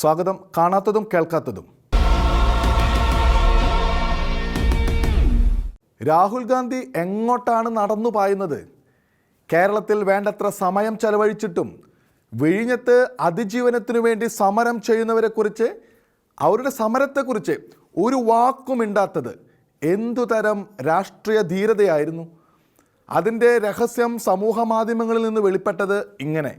സ്വാഗതം. കാണാത്തതും കേൾക്കാത്തതും. രാഹുൽ ഗാന്ധി എങ്ങോട്ടാണ് നടന്നു പായുന്നത്? കേരളത്തിൽ വേണ്ടത്ര സമയം ചെലവഴിച്ചിട്ടും വിഴിഞ്ഞത്ത് അതിജീവനത്തിനു വേണ്ടി സമരം ചെയ്യുന്നവരെക്കുറിച്ച് അവരുടെ സമരത്തെക്കുറിച്ച് ഒരു വാക്കും മിണ്ടാത്തത് എന്തുതരം രാഷ്ട്രീയ ധീരതയായിരുന്നു? അതിന്റെ രഹസ്യം സമൂഹ മാധ്യമങ്ങളിൽ നിന്ന് വെളിപ്പെട്ടത് ഇങ്ങനെ.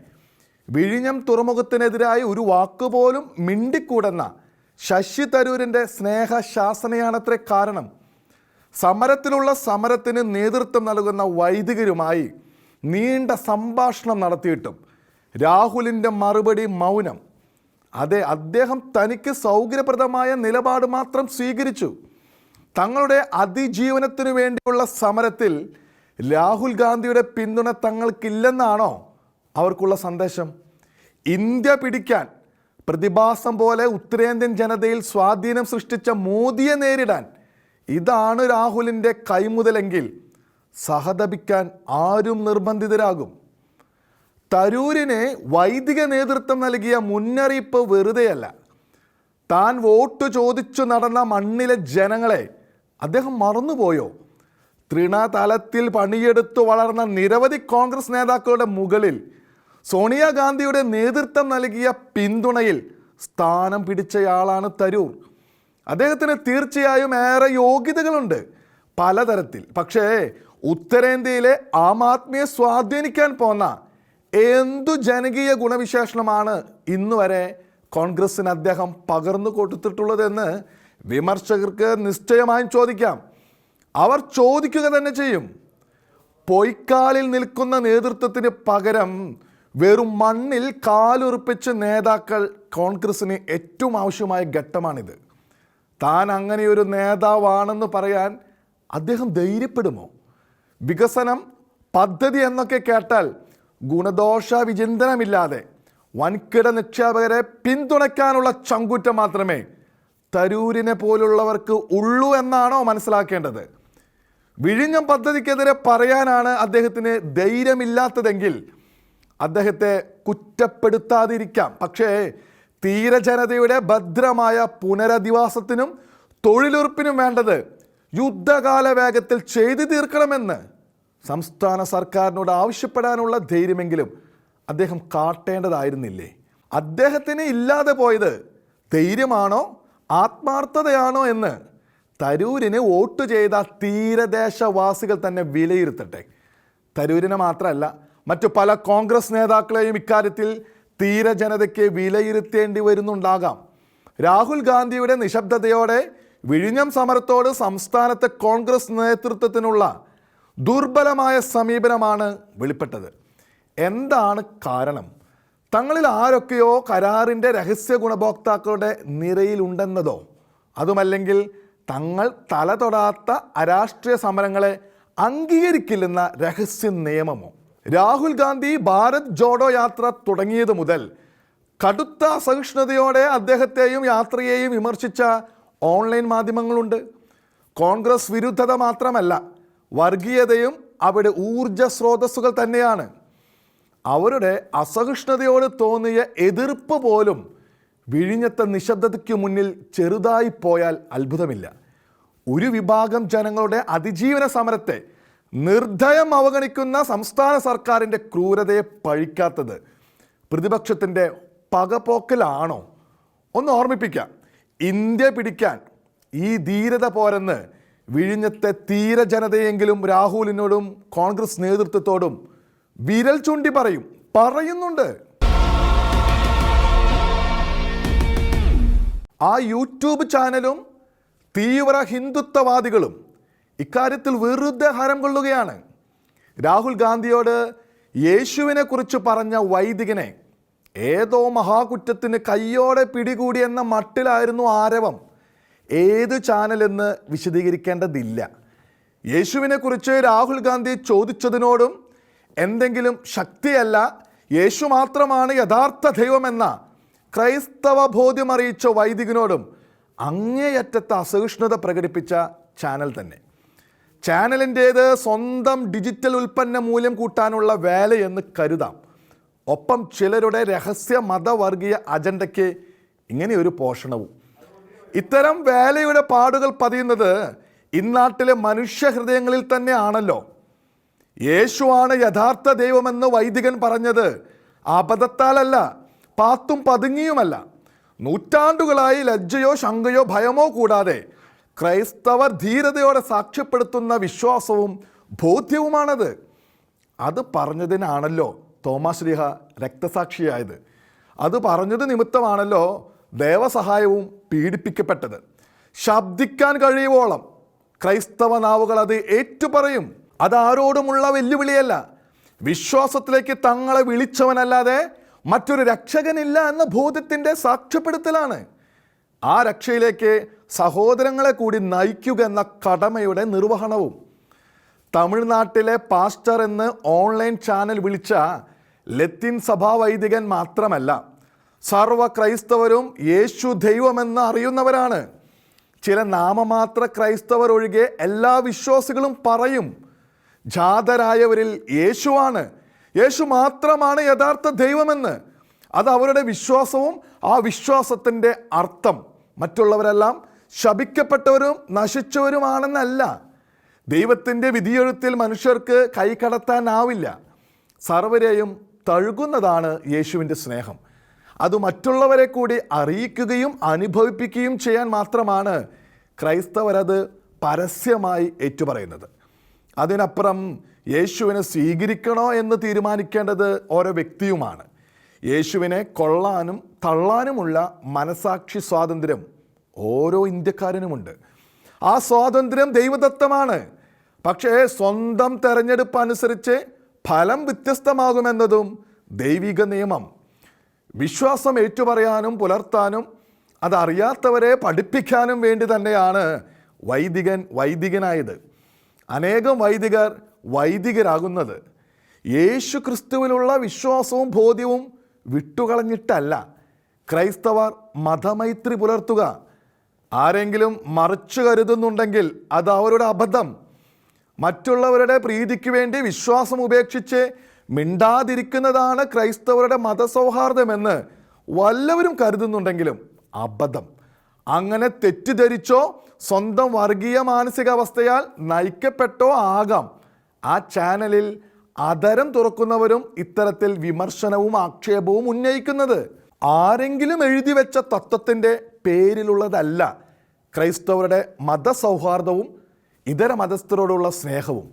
വിഴിഞ്ഞം തുറമുഖത്തിനെതിരായി ഒരു വാക്കുപോലും മിണ്ടിക്കൂടെന്ന ശശി തരൂരിന്റെ സ്നേഹശാസനയാണത്രേ കാരണം. സമരത്തിലുള്ള സമരത്തിന് നേതൃത്വം നൽകുന്ന വൈദികരുമായി നീണ്ട സംഭാഷണം നടത്തിയിട്ടും രാഹുലിന്റെ മറുപടി മൗനം. അതെ അദ്ദേഹം തനിക്ക് സൗകര്യപ്രദമായ നിലപാട് മാത്രം സ്വീകരിച്ചു. തങ്ങളുടെ അതിജീവനത്തിനു വേണ്ടിയുള്ള സമരത്തിൽ രാഹുൽ ഗാന്ധിയുടെ പിന്തുണ തങ്ങൾക്കില്ലെന്നാണോ? അവർക്കുള്ള സന്ദേശം. ഇന്ത്യ പിടിക്കാൻ പ്രതിഭാസം പോലെ ഉത്തരേന്ത്യൻ ജനതയിൽ സ്വാധീനം സൃഷ്ടിച്ച മോദിയെ നേരിടാൻ ഇതാണ് രാഹുലിന്റെ കൈമുതലെങ്കിൽ സഹതപിക്കാൻ ആരും നിർബന്ധിതരാകും. തരൂരിന് വൈദിക നേതൃത്വം നൽകിയ മുന്നറിയിപ്പ് വെറുതെയല്ല. താൻ വോട്ട് ചോദിച്ചു നടന്ന മണ്ണിലെ ജനങ്ങളെ അദ്ദേഹം മറന്നുപോയോ? തൃണതലത്തിൽ പണിയെടുത്തു വളർന്ന നിരവധി കോൺഗ്രസ് നേതാക്കളുടെ മുകളിൽ സോണിയാഗാന്ധിയുടെ നേതൃത്വം നൽകിയ പിന്തുണയിൽ സ്ഥാനം പിടിച്ചയാളാണ് തരൂർ. അദ്ദേഹത്തിന് തീർച്ചയായും ഏറെ യോഗ്യതകളുണ്ട് പലതരത്തിൽ. പക്ഷേ ഉത്തരേന്ത്യയിലെ ആം ആദ്മിയെ സ്വാധീനിക്കാൻ പോന്ന എന്തു ജനകീയ ഗുണവിശേഷണമാണ് ഇന്ന് വരെ കോൺഗ്രസിന് അദ്ദേഹം പകർന്നു കൊടുത്തിട്ടുള്ളതെന്ന് വിമർശകർക്ക് നിശ്ചയമായും ചോദിക്കാം. അവർ ചോദിക്കുക തന്നെ ചെയ്യും. പൊയ്ക്കാലിൽ നിൽക്കുന്ന നേതൃത്വത്തിന് പകരം വെറും മണ്ണിൽ കാലുറപ്പിച്ച നേതാക്കൾ കോൺഗ്രസിന് ഏറ്റവും ആവശ്യമായ ഘട്ടമാണിത്. താൻ അങ്ങനെയൊരു നേതാവാണെന്ന് പറയാൻ അദ്ദേഹം ധൈര്യപ്പെടുമോ? വികസനം പദ്ധതി എന്നൊക്കെ കേട്ടാൽ ഗുണദോഷ വിചിന്തനമില്ലാതെ വൻകിട നിക്ഷേപകരെ പിന്തുണയ്ക്കാനുള്ള ചങ്കുറ്റം മാത്രമേ തരൂരിനെ പോലുള്ളവർക്ക് ഉള്ളൂ എന്നാണോ മനസ്സിലാക്കേണ്ടത്? വിഴിഞ്ഞം പദ്ധതിക്കെതിരെ പറയാനാണ് അദ്ദേഹത്തിന് ധൈര്യമില്ലാത്തതെങ്കിൽ അദ്ദേഹത്തെ കുറ്റപ്പെടുത്താതിരിക്കാം. പക്ഷേ തീരജനതയുടെ ഭദ്രമായ പുനരധിവാസത്തിനും തൊഴിലുറപ്പിനും വേണ്ടത് യുദ്ധകാല വേഗത്തിൽ ചെയ്തു തീർക്കണമെന്ന് സംസ്ഥാന സർക്കാരിനോട് ആവശ്യപ്പെടാനുള്ള ധൈര്യമെങ്കിലും അദ്ദേഹം കാട്ടേണ്ടതായിരുന്നില്ലേ? അദ്ദേഹത്തിന് ഇല്ലാതെ പോയത് ധൈര്യമാണോ ആത്മാർത്ഥതയാണോ എന്ന് തരൂരിന് വോട്ട് ചെയ്ത തീരദേശവാസികൾ തന്നെ വിലയിരുത്തട്ടെ. തരൂരിനെ മാത്രമല്ല മറ്റു പല കോൺഗ്രസ് നേതാക്കളെയും ഇക്കാര്യത്തിൽ തീരജനതയ്ക്ക് വിലയിരുത്തേണ്ടി വരുന്നുണ്ടാകാം. രാഹുൽ ഗാന്ധിയുടെ നിശബ്ദതയോടെ വിഴിഞ്ഞം സമരത്തോട് സംസ്ഥാനത്തെ കോൺഗ്രസ് നേതൃത്വത്തിനുള്ള ദുർബലമായ സമീപനമാണ് വെളിപ്പെട്ടത്. എന്താണ് കാരണം? തങ്ങളിൽ ആരൊക്കെയോ കരാറിന്റെ രഹസ്യ ഗുണഭോക്താക്കളുടെ നിരയിലുണ്ടെന്നതോ? അതുമല്ലെങ്കിൽ തങ്ങൾ തല തൊടാത്ത അരാഷ്ട്രീയ സമരങ്ങളെ അംഗീകരിക്കില്ലെന്ന രഹസ്യ നിയമമോ? രാഹുൽ ഗാന്ധി ഭാരത് ജോഡോ യാത്ര തുടങ്ങിയത് മുതൽ കടുത്ത അസഹിഷ്ണുതയോടെ അദ്ദേഹത്തെയും യാത്രയെയും വിമർശിച്ച ഓൺലൈൻ മാധ്യമങ്ങളുണ്ട്. കോൺഗ്രസ് വിരുദ്ധത മാത്രമല്ല വർഗീയതയും അവിടെ ഊർജ സ്രോതസ്സുകൾ തന്നെയാണ്. അവരുടെ അസഹിഷ്ണുതയോട് തോന്നിയ എതിർപ്പ് പോലും വിഴിഞ്ഞത്തെ നിശബ്ദതയ്ക്ക് മുന്നിൽ ചെറുതായി പോയാൽ അത്ഭുതമില്ല. ഒരു വിഭാഗം ജനങ്ങളുടെ അതിജീവന സമരത്തെ നിർദ്ധയം അവഗണിക്കുന്ന സംസ്ഥാന സർക്കാരിന്റെ ക്രൂരതയെ പഴിക്കാത്തത് പ്രതിപക്ഷത്തിന്റെ പകപോക്കലാണോ? ഒന്ന് ഓർമ്മിപ്പിക്കാം. ഇന്ത്യ പിടിക്കാൻ ഈ ധീരത പോരെന്ന് വിഴിഞ്ഞത്തെ തീര ജനതയെങ്കിലും രാഹുലിനോടും കോൺഗ്രസ് നേതൃത്വത്തോടും വിരൽ ചൂണ്ടി പറയും. പറയുന്നുണ്ട്. ആ യൂട്യൂബ് ചാനലും തീവ്ര ഹിന്ദുത്വവാദികളും ഇക്കാര്യത്തിൽ വെറുതെ ഹരം കൊള്ളുകയാണ്. രാഹുൽ ഗാന്ധിയോട് യേശുവിനെ കുറിച്ച് പറഞ്ഞ വൈദികനെ ഏതോ മഹാകുറ്റത്തിന് കയ്യോടെ പിടികൂടി എന്ന മട്ടിലായിരുന്നു ആരവം. ഏത് ചാനലെന്ന് വിശദീകരിക്കേണ്ടതില്ല. യേശുവിനെ കുറിച്ച് രാഹുൽ ഗാന്ധി ചോദിച്ചതിനോടും എന്തെങ്കിലും ശക്തിയല്ല യേശു മാത്രമാണ് യഥാർത്ഥ ദൈവമെന്ന ക്രൈസ്തവ ബോധ്യമറിയിച്ച വൈദികനോടും അങ്ങേയറ്റത്തെ അസഹിഷ്ണുത പ്രകടിപ്പിച്ച ചാനൽ തന്നെ. ചാനലിന്റേത് സ്വന്തം ഡിജിറ്റൽ ഉൽപ്പന്ന മൂല്യം കൂട്ടാനുള്ള വേലയെന്ന് കരുതാം. ഒപ്പം ചിലരുടെ രഹസ്യ മതവർഗീയ അജണ്ടയ്ക്ക് ഇങ്ങനെയൊരു പോഷണവും. ഇത്തരം വേലയുടെ പാടുകൾ പതിയുന്നത് ഇന്നാട്ടിലെ മനുഷ്യ ഹൃദയങ്ങളിൽ തന്നെയാണല്ലോ. യേശുവാണ് യഥാർത്ഥ ദൈവമെന്ന് വൈദികൻ പറഞ്ഞത് അബദ്ധത്താലല്ല പാത്തും പതുങ്ങിയുമല്ല. നൂറ്റാണ്ടുകളായി ലജ്ജയോ ശങ്കയോ ഭയമോ കൂടാതെ ക്രൈസ്തവർ ധീരതയോടെ സാക്ഷ്യപ്പെടുത്തുന്ന വിശ്വാസവും ബോധ്യവുമാണത്. അത് പറഞ്ഞതിനാണല്ലോ തോമാശ്രീഹ രക്തസാക്ഷിയായത്. അത് പറഞ്ഞത് നിമിത്തമാണല്ലോ ദേവസഹായവും പീഡിപ്പിക്കപ്പെട്ടത്. ശബ്ദിക്കാൻ കഴിയുവോളം ക്രൈസ്തവ നാവുകൾ അത് ഏറ്റുപറയും. അതാരോടുമുള്ള വെല്ലുവിളിയല്ല. വിശ്വാസത്തിലേക്ക് തങ്ങളെ വിളിച്ചവനല്ലാതെ മറ്റൊരു രക്ഷകനില്ല എന്ന ബോധ്യത്തിന്റെ സാക്ഷ്യപ്പെടുത്തലാണ്. ആ രക്ഷയിലേക്ക് സഹോദരങ്ങളെ കൂടി നയിക്കുക എന്ന കടമയുടെ നിർവഹണവും. തമിഴ്നാട്ടിലെ പാസ്റ്റർ എന്ന് ഓൺലൈൻ ചാനൽ വിളിച്ച ലത്തിൻ സഭാ വൈദികൻ മാത്രമല്ല സർവ ക്രൈസ്തവരും യേശു ദൈവമെന്ന് അറിയുന്നവരാണ്. ചില നാമമാത്ര ക്രൈസ്തവർ ഒഴികെ എല്ലാ വിശ്വാസികളും പറയും ജാതരായവരിൽ യേശുവാണ്. യേശു മാത്രമാണ് യഥാർത്ഥ ദൈവമെന്ന്. അത് അവരുടെ വിശ്വാസവും ആ വിശ്വാസത്തിന്റെ അർത്ഥം. മറ്റുള്ളവരെല്ലാം ശപിക്കപ്പെട്ടവരും നശിച്ചവരുമാണെന്നല്ല. ദൈവത്തിന്റെ വിധിയെഴുത്തിൽ മനുഷ്യർക്ക് കൈ കടത്താനാവില്ല. സർവരെയും തഴുകുന്നതാണ് യേശുവിന്റെ സ്നേഹം. അത് മറ്റുള്ളവരെ കൂടി അറിയിക്കുകയും അനുഭവിപ്പിക്കുകയും ചെയ്യാൻ മാത്രമാണ് ക്രൈസ്തവരത് പരസ്യമായി ഏറ്റുപറയുന്നത്. അതിനപ്പുറം യേശുവിനെ സ്വീകരിക്കണോ എന്ന് തീരുമാനിക്കേണ്ടത് ഓരോ വ്യക്തിയുമാണ്. യേശുവിനെ കൊള്ളാനും തള്ളാനുമുള്ള മനസാക്ഷി സ്വാതന്ത്ര്യം ഓരോ ഇന്ത്യക്കാരനുമുണ്ട്. ആ സ്വാതന്ത്ര്യം ദൈവദത്തമാണ്. പക്ഷേ സ്വന്തം തെരഞ്ഞെടുപ്പ് അനുസരിച്ച് ഫലം വ്യത്യസ്തമാകുമെന്നതും ദൈവിക നിയമം. വിശ്വാസം ഏറ്റുപറയാനും പുലർത്താനും അതറിയാത്തവരെ പഠിപ്പിക്കാനും വേണ്ടി തന്നെയാണ് വൈദികൻ വൈദികനായത്. അനേകം വൈദികർ വൈദികരാകുന്നത്. യേശു ക്രിസ്തുവിലുള്ള വിശ്വാസവും ബോധ്യവും വിട്ടുകളഞ്ഞിട്ടല്ല. ക്രൈസ്തവർ മതമൈത്രി പുലർത്തുക. ആരെങ്കിലും മറിച്ചു കരുതുന്നുണ്ടെങ്കിൽ അത് അവരുടെ അബദ്ധം. മറ്റുള്ളവരുടെ പ്രീതിക്ക് വേണ്ടി വിശ്വാസം ഉപേക്ഷിച്ച് മിണ്ടാതിരിക്കുന്നതാണ് ക്രൈസ്തവരുടെ മതസൗഹാർദ്ദമെന്ന് വല്ലവരും കരുതുന്നുണ്ടെങ്കിലും അബദ്ധം. അങ്ങനെ തെറ്റിദ്ധരിച്ചോ സ്വന്തം വർഗീയ മാനസികാവസ്ഥയാൽ നയിക്കപ്പെട്ടോ ആകാം. ആ ചാനലിൽ അതരം തുറക്കുന്നവരും ഇത്തരത്തിൽ വിമർശനവും ആക്ഷേപവും ഉന്നയിക്കുന്നത്. ആരെങ്കിലും എഴുതി വെച്ച തത്വത്തിന്റെ പേരിലുള്ളതല്ല. ക്രൈസ്തവരുടെ മതസൗഹാർദ്ദവും ഇതര മതസ്ഥരോടുള്ള സ്നേഹവും.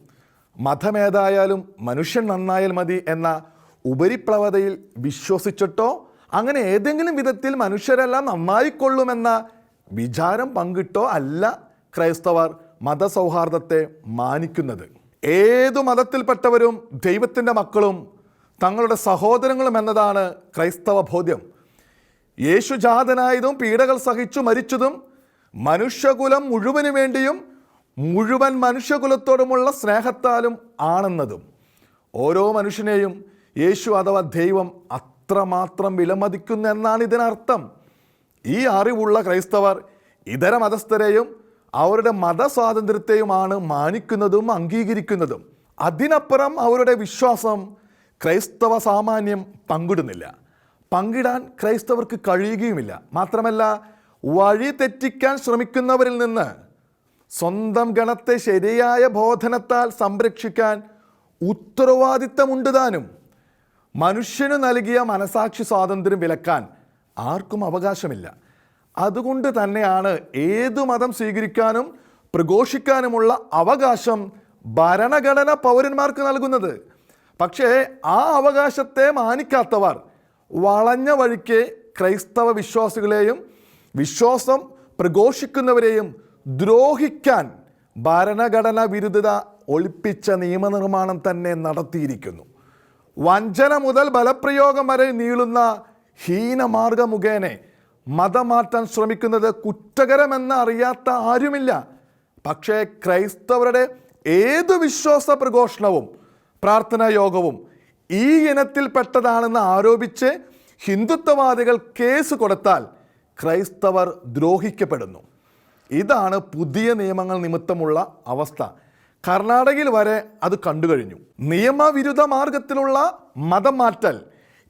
മതമേതായാലും മനുഷ്യൻ നന്നായാൽ മതി എന്ന ഉപരിപ്ലവതയിൽ വിശ്വസിച്ചിട്ടോ അങ്ങനെ ഏതെങ്കിലും വിധത്തിൽ മനുഷ്യരെല്ലാം നന്നായിക്കൊള്ളുമെന്ന വിചാരം പങ്കിട്ടോ അല്ല ക്രൈസ്തവർ മതസൗഹാർദ്ദത്തെ മാനിക്കുന്നത്. ഏതു മതത്തിൽപ്പെട്ടവരും ദൈവത്തിന്റെ മക്കളും തങ്ങളുടെ സഹോദരങ്ങളും എന്നതാണ് ക്രൈസ്തവ ബോധ്യം യേശുജാതനായതും പീഡകൾ സഹിച്ചു മരിച്ചതും മനുഷ്യകുലം മുഴുവനു വേണ്ടിയും മുഴുവൻ മനുഷ്യകുലത്തോടുമുള്ള സ്നേഹത്താലും ആണെന്നതും ഓരോ മനുഷ്യനെയും യേശു അഥവാ ദൈവം അത്രമാത്രം വിലമതിക്കുന്നു എന്നാണ് ഇതിനർത്ഥം. ഈ അറിവുള്ള ക്രൈസ്തവർ ഇതര മതസ്ഥരെയും അവരുടെ മതസ്വാതന്ത്ര്യത്തെയുമാണ് മാനിക്കുന്നതും അംഗീകരിക്കുന്നതും. അതിനപ്പുറം അവരുടെ വിശ്വാസം ക്രൈസ്തവ സാമാന്യം പങ്കിടുന്നില്ല. പങ്കിടാൻ ക്രൈസ്തവർക്ക് കഴിയുകയുമില്ല. മാത്രമല്ല വഴി തെറ്റിക്കാൻ ശ്രമിക്കുന്നവരിൽ നിന്ന് സ്വന്തം ഗണത്തെ ശരിയായ ബോധനത്താൽ സംരക്ഷിക്കാൻ ഉത്തരവാദിത്തമുണ്ട് താനും മനുഷ്യന് നൽകിയ മനസാക്ഷി സ്വാതന്ത്ര്യം വിലക്കാൻ ആർക്കും അവകാശമില്ല. അതുകൊണ്ട് തന്നെയാണ് ഏതു മതം സ്വീകരിക്കാനും പ്രഘോഷിക്കാനുമുള്ള അവകാശം ഭരണഘടന പൗരന്മാർക്ക് നൽകുന്നത്. പക്ഷേ ആ അവകാശത്തെ മാനിക്കാത്തവർ വളഞ്ഞ വഴിക്ക് ക്രൈസ്തവ വിശ്വാസികളെയും വിശ്വാസം പ്രഘോഷിക്കുന്നവരെയും ദ്രോഹിക്കാൻ ഭരണഘടന വിരുദ്ധത ഒളിപ്പിച്ച നിയമനിർമ്മാണം തന്നെ നടത്തിയിരിക്കുന്നു. വഞ്ചന മുതൽ ബലപ്രയോഗം വരെ നീളുന്ന ഹീനമാർഗ മുഖേന മതമാറ്റാൻ ശ്രമിക്കുന്നത് കുറ്റകരമെന്ന് അറിയാത്ത ആരുമില്ല. പക്ഷേ ക്രൈസ്തവരുടെ ഏതു വിശ്വാസ പ്രഘോഷണവും പ്രാർത്ഥനാ യോഗവും ഈ ഇനത്തിൽപ്പെട്ടതാണെന്ന് ആരോപിച്ച് ഹിന്ദുത്വവാദികൾ കേസ് കൊടുത്താൽ ക്രൈസ്തവർ ദ്രോഹിക്കപ്പെടുന്നു. ഇതാണ് പുതിയ നിയമങ്ങൾ നിമിത്തമുള്ള അവസ്ഥ. കർണാടകയിൽ വരെ അത് കണ്ടു കഴിഞ്ഞു നിയമവിരുദ്ധ മാർഗത്തിലുള്ള മതം മാറ്റൽ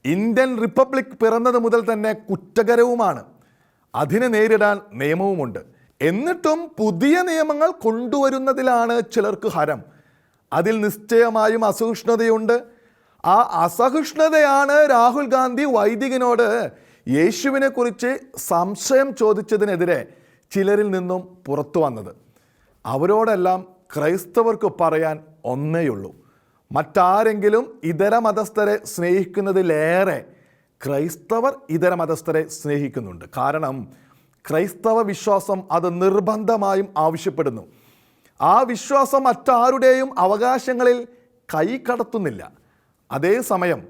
ഇന്ത്യൻ റിപ്പബ്ലിക് പിറന്നത് മുതൽ തന്നെ കുറ്റകരവുമാണ്. അതിനെ നേരിടാൻ നിയമവുമുണ്ട്. എന്നിട്ടും പുതിയ നിയമങ്ങൾ കൊണ്ടുവരുന്നതിലാണ് ചിലർക്ക് ഹരം. അതിൽ നിശ്ചയമായും അസഹിഷ്ണുതയുണ്ട്. ആ അസഹിഷ്ണുതയാണ് രാഹുൽ ഗാന്ധി വൈദികനോട് യേശുവിനെ കുറിച്ച് സംശയം ചോദിച്ചതിനെതിരെ ചിലരിൽ നിന്നും പുറത്തു വന്നത്. അവരോടെല്ലാം ക്രൈസ്തവർക്ക് പറയാൻ ഒന്നേയുള്ളൂ. മറ്റാരെങ്കിലും ഇതര മതസ്ഥരെ സ്നേഹിക്കുന്നതിലേറെ ക്രൈസ്തവർ ഇതര മതസ്ഥരെ സ്നേഹിക്കുന്നുണ്ട്. കാരണം ക്രൈസ്തവ വിശ്വാസം അത് നിർബന്ധമായും ആവശ്യപ്പെടുന്നു. ആ വിശ്വാസം മറ്റാരുടെയും അവകാശങ്ങളിൽ കൈ കടത്തുന്നില്ല. അതേസമയം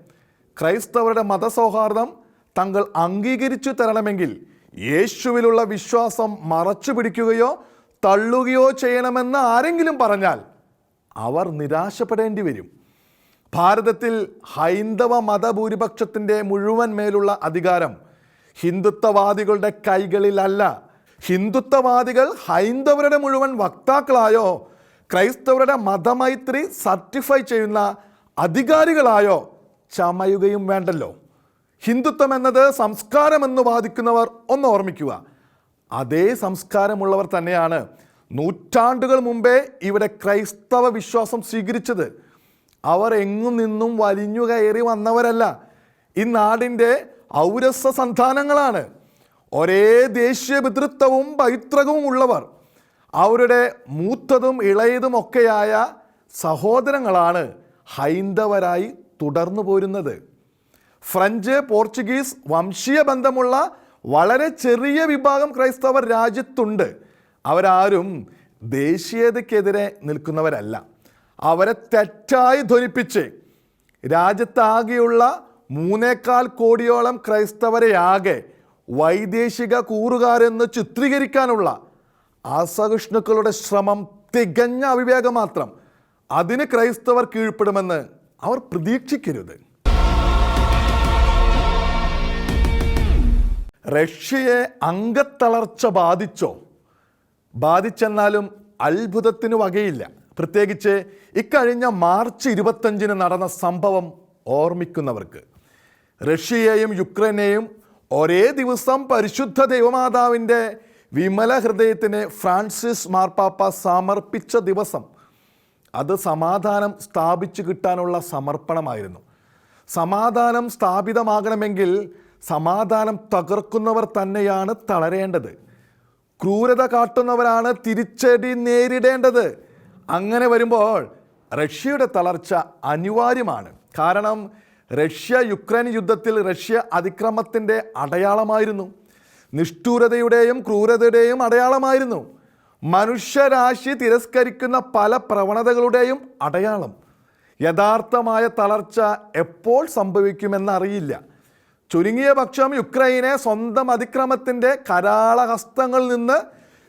ക്രൈസ്തവരുടെ മതസൗഹാർദ്ദം തങ്ങൾ അംഗീകരിച്ചു തരണമെങ്കിൽ യേശുവിലുള്ള വിശ്വാസം മറച്ചു പിടിക്കുകയോ തള്ളുകയോ ചെയ്യണമെന്ന് ആരെങ്കിലും പറഞ്ഞാൽ അവർ നിരാശപ്പെടേണ്ടി വരും. ഭാരതത്തിൽ ഹൈന്ദവ മതഭൂരിപക്ഷത്തിന്റെ മുഴുവൻ മേലുള്ള അധികാരം ഹിന്ദുത്വവാദികളുടെ കൈകളിലല്ല. ഹിന്ദുത്വവാദികൾ ഹൈന്ദവരുടെ മുഴുവൻ വക്താക്കളായോ ക്രൈസ്തവരുടെ മതമൈത്രി സർട്ടിഫൈ ചെയ്യുന്ന അധികാരികളായോ ചമയുകയും വേണ്ടല്ലോ. ഹിന്ദുത്വം എന്നത് സംസ്കാരമെന്ന് വാദിക്കുന്നവർ ഒന്ന് ഓർമ്മിക്കുക. അതേ സംസ്കാരമുള്ളവർ തന്നെയാണ് നൂറ്റാണ്ടുകൾ മുമ്പേ ഇവിടെ ക്രൈസ്തവ വിശ്വാസം സ്വീകരിച്ചത്. അവർ എങ്ങും നിന്നും വലിഞ്ഞു കയറി വന്നവരല്ല. ഈ നാടിന്റെ ഔരസ സന്താനങ്ങളാണ്. ഒരേ ദേശീയ പിതൃത്വവും പൈതൃകവും ഉള്ളവർ. അവരുടെ മൂത്തതും ഇളയതും ഒക്കെയായ സഹോദരങ്ങളാണ് ഹൈന്ദവരായി തുടർന്നു പോരുന്നത്. ഫ്രഞ്ച് പോർച്ചുഗീസ് വംശീയ ബന്ധമുള്ള വളരെ ചെറിയ വിഭാഗം ക്രൈസ്തവർ രാജ്യത്തുണ്ട്. അവരാരും ദേശീയതയ്ക്കെതിരെ നിൽക്കുന്നവരല്ല. അവരെ തെറ്റായി ധ്വനിപ്പിച്ച് രാജ്യത്താകെയുള്ള മൂന്നേക്കാൽ കോടിയോളം ക്രൈസ്തവരെയാകെ വൈദേശിക കൂറുകാരെന്ന് ചിത്രീകരിക്കാനുള്ള അസഹിഷ്ണുക്കളുടെ ശ്രമം തികഞ്ഞ അവിവേകം മാത്രം. അതിന് ക്രൈസ്തവർ കീഴ്പ്പെടുമെന്ന് അവർ പ്രതീക്ഷിക്കരുത്. റഷ്യയെ അംഗത്തളർച്ച ബാധിച്ചോ? ബാധിച്ചെന്നാലും അത്ഭുതത്തിന് വകയില്ല. പ്രത്യേകിച്ച് ഇക്കഴിഞ്ഞ മാർച്ച് ഇരുപത്തഞ്ചിന് നടന്ന സംഭവം ഓർമ്മിക്കുന്നവർക്ക്. റഷ്യയെയും യുക്രൈനെയും ഒരേ ദിവസം പരിശുദ്ധ ദൈവമാതാവിന്റെ വിമല ഹൃദയത്തിന് ഫ്രാൻസിസ് മാർപ്പാപ്പ സമർപ്പിച്ച ദിവസം അത് സമാധാനം സ്ഥാപിച്ചു കിട്ടാനുള്ള സമർപ്പണമായിരുന്നു. സമാധാനം സ്ഥാപിതമാകണമെങ്കിൽ സമാധാനം തകർക്കുന്നവർ തന്നെയാണ് തളരേണ്ടത്. ക്രൂരത കാട്ടുന്നവരാണ് തിരിച്ചടി നേരിടേണ്ടത്. അങ്ങനെ വരുമ്പോൾ റഷ്യയുടെ തളർച്ച അനിവാര്യമാണ്. കാരണം റഷ്യ യുക്രൈൻ യുദ്ധത്തിൽ റഷ്യ അതിക്രമത്തിന്റെ അടയാളമായിരുന്നു. നിഷ്ഠൂരതയുടെയും ക്രൂരതയുടെയും അടയാളമായിരുന്നു. മനുഷ്യരാശി തിരസ്കരിക്കുന്ന പല പ്രവണതകളുടെയും അടയാളം. യഥാർത്ഥമായ തളർച്ച എപ്പോൾ സംഭവിക്കുമെന്നറിയില്ല ചുരുങ്ങിയ പക്ഷം യുക്രൈനെ സ്വന്തം അതിക്രമത്തിന്റെ കരാളഹസ്തങ്ങളിൽ നിന്ന്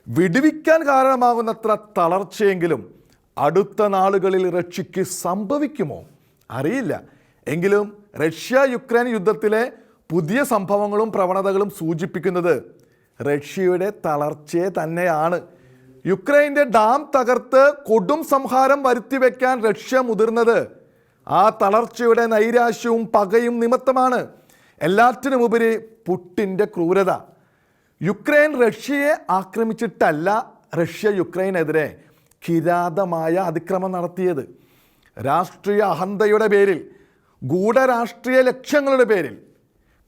വിടുവിക്കാൻ കാരണമാകുന്നത്ര തളർച്ചയെങ്കിലും അടുത്ത നാളുകളിൽ റഷ്യക്ക് സംഭവിക്കുമോ? അറിയില്ല. എങ്കിലും റഷ്യ യുക്രൈൻ യുദ്ധത്തിലെ പുതിയ സംഭവങ്ങളും പ്രവണതകളും സൂചിപ്പിക്കുന്നത് റഷ്യയുടെ തളർച്ചയെ തന്നെയാണ്. യുക്രൈന്റെ ഡാം തകർത്ത് കൊടും സംഹാരം വരുത്തി വയ്ക്കാൻ റഷ്യ മുതിർന്നത്. ആ തളർച്ചയുടെ നൈരാശ്യവും പകയും നിമിത്തമാണ് എല്ലാറ്റിനുമുപരി പുട്ടിന്റെ ക്രൂരത. യുക്രൈൻ റഷ്യയെ ആക്രമിച്ചിട്ടല്ല റഷ്യ യുക്രൈനെതിരെ കിരാതമായ അതിക്രമം നടത്തിയത്. രാഷ്ട്രീയ അഹന്തയുടെ പേരിൽ ഗൂഢരാഷ്ട്രീയ ലക്ഷ്യങ്ങളുടെ പേരിൽ.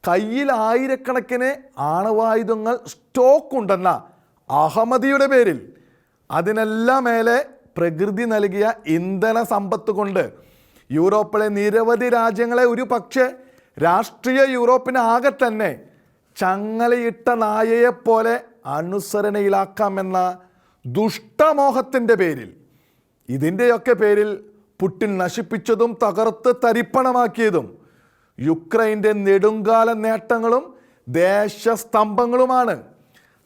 കയ്യിൽ ആയിരക്കണക്കിന് ആണവായുധങ്ങൾ സ്റ്റോക്ക് ഉണ്ടെന്ന അഹമ്മദിയുടെ പേരിൽ അതിനെല്ലാം മേലെ പ്രകൃതി നൽകിയ ഇന്ധന സമ്പത്ത് കൊണ്ട് യൂറോപ്പിലെ നിരവധി രാജ്യങ്ങളെ ഒരു പക്ഷേ രാഷ്ട്രീയ യൂറോപ്പിനാകെ തന്നെ ചങ്ങലയിട്ട നായയെപ്പോലെ അനുസരണയിലാക്കാമെന്ന ദുഷ്ടമോഹത്തിന്റെ പേരിൽ ഇതിന്റെയൊക്കെ പേരിൽ പുട്ടിൻ നശിപ്പിച്ചതും തകർത്ത് തരിപ്പണമാക്കിയതും യുക്രൈന്റെ നെടുങ്കാല നേട്ടങ്ങളും ദേശസ്തംഭങ്ങളുമാണ്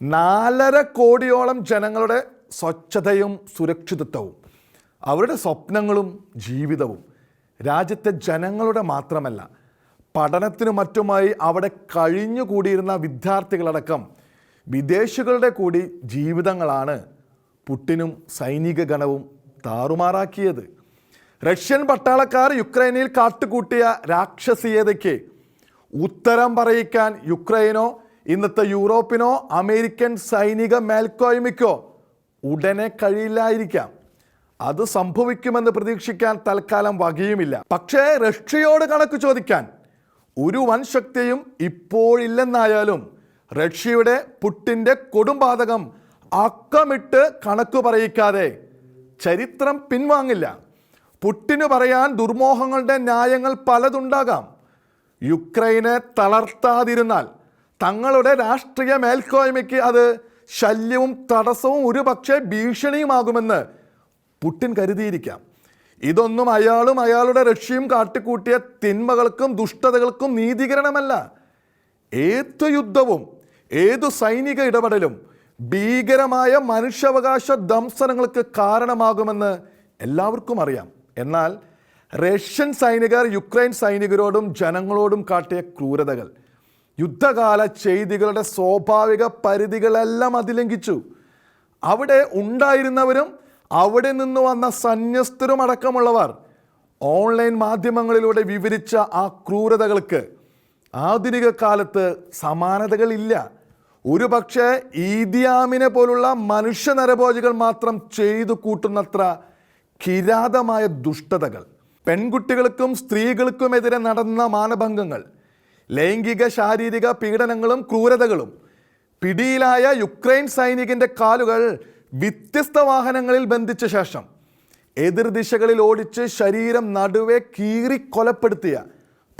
നാലര കോടിയോളം ജനങ്ങളുടെ സ്വച്ഛതയും സുരക്ഷിതത്വവും അവരുടെ സ്വപ്നങ്ങളും ജീവിതവും രാജ്യത്തെ ജനങ്ങളുടെ മാത്രമല്ല പഠനത്തിനു മറ്റുമായി അവിടെ കഴിഞ്ഞുകൂടിയിരുന്ന വിദ്യാർത്ഥികളടക്കം വിദേശികളുടെ കൂടി ജീവിതങ്ങളാണ് പുട്ടിനും സൈനിക ഗണവും താറുമാറാക്കിയത്. റഷ്യൻ പട്ടാളക്കാർ യുക്രൈനിൽ കാട്ടുകൂട്ടിയ രാക്ഷസീയതയ്ക്ക് ഉത്തരം പറയിക്കാൻ യുക്രൈനോ ഇന്നത്തെ യൂറോപ്പിനോ അമേരിക്കൻ സൈനിക മേൽക്കോയ്മയ്ക്കോ ഉടനെ കഴിയില്ലായിരിക്കാം. അത് സംഭവിക്കുമെന്ന് പ്രതീക്ഷിക്കാൻ തൽക്കാലം വകയുമില്ല. പക്ഷേ റഷ്യയോട് കണക്ക് ചോദിക്കാൻ ഒരു വൻ ശക്തിയും ഇപ്പോഴില്ലെന്നായാലും റഷ്യയുടെ പുട്ടിന്റെ കൊടുംപാതകം അക്കമിട്ട് കണക്ക് പറയിക്കാതെ ചരിത്രം പിൻവാങ്ങില്ല. പുട്ടിന് പറയാൻ ദുർമോഹങ്ങളുടെ ന്യായങ്ങൾ പലതുണ്ടാകാം. യുക്രൈനെ തളർത്താതിരുന്നാൽ തങ്ങളുടെ രാഷ്ട്രീയ മേൽക്കോയ്മയ്ക്ക് അത് ശല്യവും തടസ്സവും ഒരുപക്ഷെ ഭീഷണിയുമാകുമെന്ന് പുട്ടിൻ കരുതിയിരിക്കാം. ഇതൊന്നും അയാളും അയാളുടെ റഷ്യയും കാട്ടിക്കൂട്ടിയ തിന്മകൾക്കും ദുഷ്ടതകൾക്കും നീതീകരണമല്ല. ഏത് യുദ്ധവും ഏതു സൈനിക ഇടപെടലും ഭീകരമായ മനുഷ്യാവകാശ ദംസനങ്ങൾക്ക് കാരണമാകുമെന്ന് എല്ലാവർക്കും അറിയാം. എന്നാൽ റഷ്യൻ സൈനികർ യുക്രൈൻ സൈനികരോടും ജനങ്ങളോടും കാട്ടിയ ക്രൂരതകൾ യുദ്ധകാല ചെയ്തികളുടെ സ്വാഭാവിക പരിധികളെല്ലാം അതിലംഘിച്ചു. അവിടെ ഉണ്ടായിരുന്നവരും അവിടെ നിന്ന് വന്ന സന്യസ്തരും അടക്കമുള്ളവർ ഓൺലൈൻ മാധ്യമങ്ങളിലൂടെ വിവരിച്ച ആ ക്രൂരതകൾക്ക് ആധുനിക കാലത്ത് സമാനതകളില്ല. ഒരു പക്ഷേ ഈദിയാമിനെ പോലുള്ള മനുഷ്യ നരഭോജികൾ മാത്രം ചെയ്തു കൂട്ടുന്നത്ര കിരാതമായ ദുഷ്ടതകൾ. പെൺകുട്ടികൾക്കും സ്ത്രീകൾക്കുമെതിരെ നടന്ന മാനഭംഗങ്ങൾ ലൈംഗിക ശാരീരിക പീഡനങ്ങളും ക്രൂരതകളും. പിടിയിലായ യുക്രൈൻ സൈനികന്റെ കാലുകൾ വ്യത്യസ്ത വാഹനങ്ങളിൽ ബന്ധിച്ച ശേഷം എതിർദിശകളിൽ ഓടിച്ച് ശരീരം നടുവെ കീറി കൊലപ്പെടുത്തിയ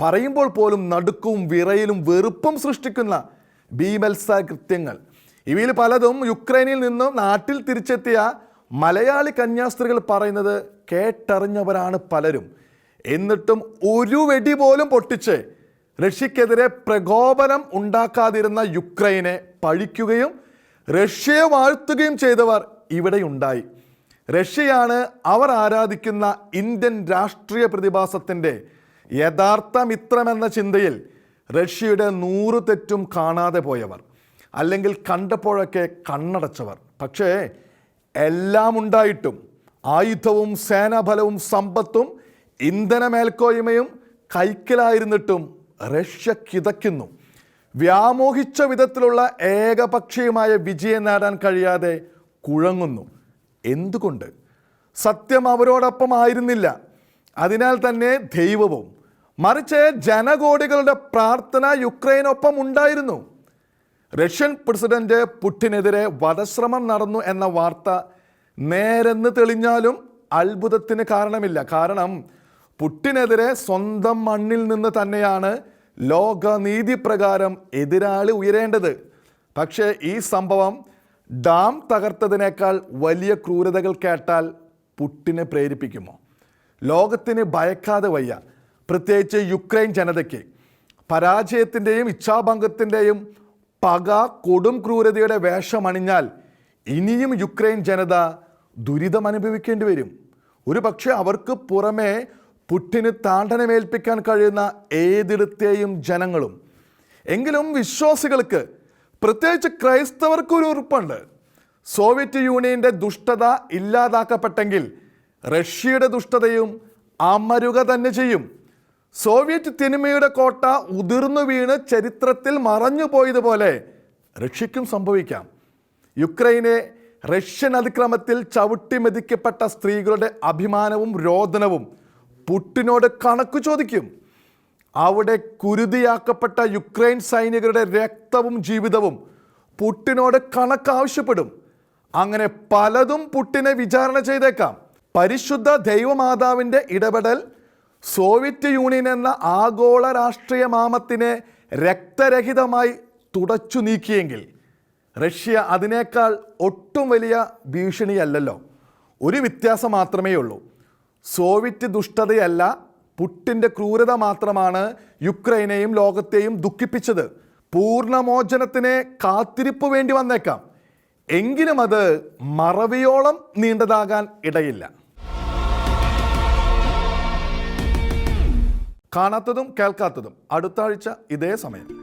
പറയുമ്പോൾ പോലും നടുക്കും വിറയിലും വെറുപ്പും സൃഷ്ടിക്കുന്ന ഭീമത്സ കൃത്യങ്ങൾ. ഇവയിൽ പലതും യുക്രൈനിൽ നിന്നും നാട്ടിൽ തിരിച്ചെത്തിയ മലയാളി കന്യാസ്ത്രീകൾ പറയുന്നത് കേട്ടറിഞ്ഞവരാണ് പലരും. എന്നിട്ടും ഒരു വെടി പോലും പൊട്ടിച്ച് റഷ്യക്കെതിരെ പ്രകോപനം ഉണ്ടാക്കാതിരുന്ന യുക്രൈനെ പഴിക്കുകയും റഷ്യയെ വാഴ്ത്തുകയും ചെയ്തവർ ഇവിടെയുണ്ടായി. റഷ്യയാണ് അവർ ആരാധിക്കുന്ന ഇന്ത്യൻ രാഷ്ട്രീയ പ്രതിഭാസത്തിന്റെ യഥാർത്ഥ മിത്രമെന്ന ചിന്തയിൽ റഷ്യയുടെ നൂറു തെറ്റും കാണാതെ പോയവർ അല്ലെങ്കിൽ കണ്ടപ്പോഴൊക്കെ കണ്ണടച്ചവർ. പക്ഷേ എല്ലാം ഉണ്ടായിട്ടും ആയുധവും സേനാബലവും സമ്പത്തും ഇന്ധനമേൽക്കോയ്മയും കൈക്കലായിരുന്നിട്ടും റഷ്യ കിതയ്ക്കുന്നു. വ്യാമോഹിച്ച വിധത്തിലുള്ള ഏകപക്ഷീയമായ വിജയം നേടാൻ കഴിയാതെ കുഴങ്ങുന്നു. എന്തുകൊണ്ട്? സത്യം അവരോടൊപ്പം ആയിരുന്നില്ല. അതിനാൽ തന്നെ ദൈവവും മറിച്ച് ജനകോടികളുടെ പ്രാർത്ഥന യുക്രൈനൊപ്പം ഉണ്ടായിരുന്നു. റഷ്യൻ പ്രസിഡന്റ് പുട്ടിനെതിരെ വധശ്രമം നടന്നു എന്ന വാർത്ത നേരെന്ന് തെളിഞ്ഞാലും അത്ഭുതത്തിന് കാരണമില്ല. കാരണം പുട്ടിനെതിരെ സ്വന്തം മണ്ണിൽ നിന്ന് തന്നെയാണ് ലോകനീതി പ്രകാരം എതിരാളി ഉയരേണ്ടത്. പക്ഷേ ഈ സംഭവം ഡാം തകർത്തതിനേക്കാൾ വലിയ ക്രൂരതകൾ കേട്ടാൽ പുട്ടിനെ പ്രേരിപ്പിക്കുമോ? ലോകത്തിന് ഭയക്കാതെ വയ്യ. പ്രത്യേകിച്ച് യുക്രൈൻ ജനതയ്ക്ക്. പരാജയത്തിന്റെയും ഇച്ഛാഭംഗത്തിന്റെയും പക കൊടും ക്രൂരതയുടെ വേഷമണിഞ്ഞാൽ ഇനിയും യുക്രൈൻ ജനത ദുരിതം അനുഭവിക്കേണ്ടി വരും. ഒരു പക്ഷേ അവർക്ക് പുറമെ പുട്ടിന് താണ്ടനമേൽപ്പിക്കാൻ കഴിയുന്ന ഏതിടത്തെയും ജനങ്ങളും. എങ്കിലും വിശ്വാസികൾക്ക് പ്രത്യേകിച്ച് ക്രൈസ്തവർക്ക് ഒരു ഉറപ്പുണ്ട്. സോവിയറ്റ് യൂണിയന്റെ ദുഷ്ടത ഇല്ലാതാക്കപ്പെട്ടെങ്കിൽ റഷ്യയുടെ ദുഷ്ടതയും അമരുക തന്നെ ചെയ്യും. സോവിയറ്റ് തിന്മയുടെ കോട്ട ഉതിർന്നു വീണ് ചരിത്രത്തിൽ മറഞ്ഞു പോയതുപോലെ റഷ്യയ്ക്കും സംഭവിക്കാം. യുക്രൈനെ റഷ്യൻ അതിക്രമത്തിൽ ചവിട്ടി മെതിക്കപ്പെട്ട സ്ത്രീകളുടെ അഭിമാനവും രോദനവും പുട്ടിനോട് കണക്ക് ചോദിക്കും. അവിടെ കുരുതിയാക്കപ്പെട്ട യുക്രൈൻ സൈനികരുടെ രക്തവും ജീവിതവും പുട്ടിനോട് കണക്ക് ആവശ്യപ്പെടും. അങ്ങനെ പലതും പുട്ടിനെ വിചാരണ ചെയ്തേക്കാം. പരിശുദ്ധ ദൈവമാതാവിന്റെ ഇടപെടൽ സോവിയറ്റ് യൂണിയൻ എന്ന ആഗോള രാഷ്ട്രീയ മാമത്തിനെ രക്തരഹിതമായി തുടച്ചു നീക്കിയെങ്കിൽ റഷ്യ അതിനേക്കാൾ ഒട്ടും വലിയ ഭീഷണിയല്ലല്ലോ. ഒരു വ്യത്യാസം മാത്രമേ ഉള്ളൂ സോവിയറ്റ് ദുഷ്ടതയല്ല പുട്ടിന്റെ ക്രൂരത മാത്രമാണ് യുക്രൈനെയും ലോകത്തെയും ദുഃഖിപ്പിച്ചത്. പൂർണമോചനത്തിന് കാത്തിരിപ്പ് വേണ്ടി വന്നേക്കാം. എങ്കിലും അത് മറവിയോളം നീണ്ടതാകാൻ ഇടയില്ല. കാണാത്തതും കേൾക്കാത്തതും. അടുത്ത ആഴ്ച ഇതേ സമയം.